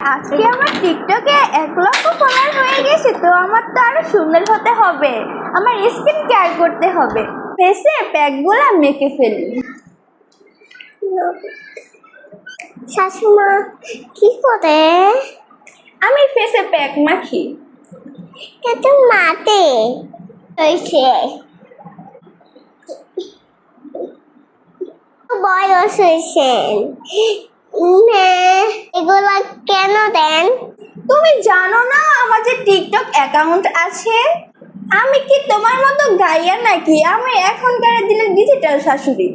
আজকে আমার টিকটকে এক লক্ষ ফলোয়ার হয়ে গেছে তো আমার তো আরও সুন্দর হতে হবে। আমার স্কিন কেয়ার করতে হবে। ফেসে প্যাকগুলো মেখে ফেলি। শাশুমা কি করে? আমি ফেসে প্যাক মাখি। কিন্তু মাতে হয়েছে বয়স হয়েছে। এগুলা কেন দেন? তুমি জানো না আমার যে টিকটক অ্যাকাউন্ট আছে? আমি কি তোমার মতো গাইয়া নাকি আমি এখনকার দিনের ডিজিটাল শাশুড়ি?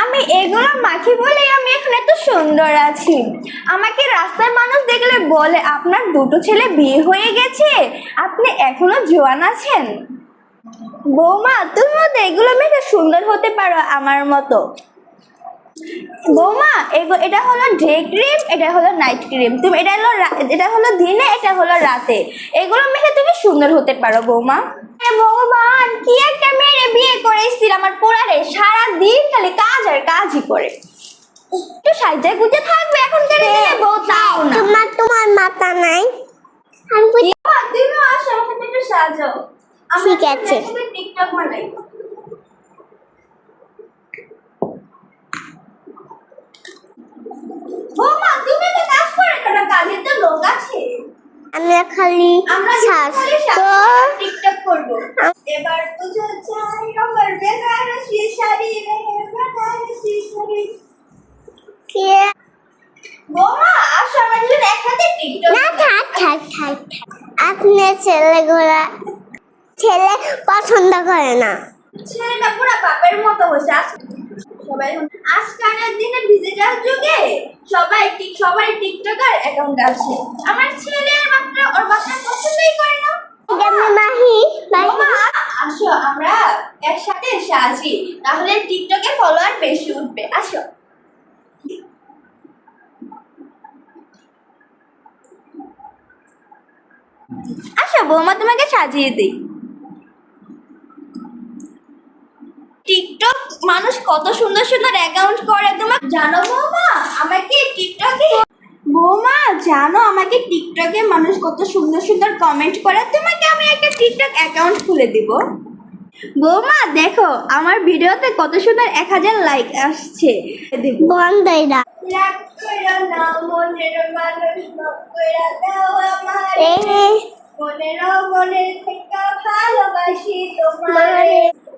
আমি এগুলো মাখি বলে আমি এখন এত সুন্দর আছি। আমাকে রাস্তায় মানুষ দেখলে বলে, আপনার দুটো ছেলে বিয়ে হয়ে গেছে, আপনি এখনও জোয়ান আছেন? বৌমা তুমিও তো এগুলো মেখে সুন্দর হতে পারো আমার মতো। বৌমা এটা হলো ডে ক্রিম এটা হলো নাইট ক্রিম। তুমি এটা হলো এটা হলো দিনে এটা হলো রাতে। এগুলো মেখে তুমি সুন্দর হতে পারো বৌমা। ভগবান কি একটা মেয়ে বিয়ে করেছিল আমার পোড়ারে। সারা দিন খালি কাজ আর কাজই করে। একটু সাইজে গুজে থাকবে বউ? তাও না। তোমার তোমার মাথা নাই। আমি তুমিও আসো সাথে একটু সাজাও। ঠিক আছে। টিকটক বানাই বৌমা তুমি তো কাজ করে কেন কাজের তো লোক আছে? আমরা খালি স্বাস্থ্য টিকটক করব। এবার চাই আমার বেনারসি শাড়ি রে বেনারসি শাড়ি। কে? বৌমা আসো আমরা টিকটক না থাক থাক থাক থাক। আপনার ছেলেগুলা ছেলে পছন্দ করে না। ছেলেটা পুরো বাপের মতো হয়েছে। সবাই আজকালের দিনে ডিজিটাল যুগে সবাই টিক সবাই টিকটকার অ্যাকাউন্ট আছে। আমার ছেলে আর ওর বাসা পছন্দই করে না। মাহি আসো আমরা একসাথে সাজি তাহলে টিকটকে ফলোয়ার বেশি উঠবে। আসো। আসো বৌমা তোমাকে সাজিয়ে দিই। টিকটক মানুষ কত সুন্দর সুন্দর অ্যাকাউন্ট করে? তোমার জানো বৌমা? আমাকে টিকটকে বৌমা জানো আমাকে টিকটকে মানুষ কত সুন্দর সুন্দর কমেন্ট করে? তোমাকে আমি একটা টিকটক অ্যাকাউন্ট খুলে দিব। বৌমা দেখো আমার ভিডিওতে কত সুন্দর এক হাজার লাইক আসছে। মনের মনের থেকে ভালোবাসি তোমারে।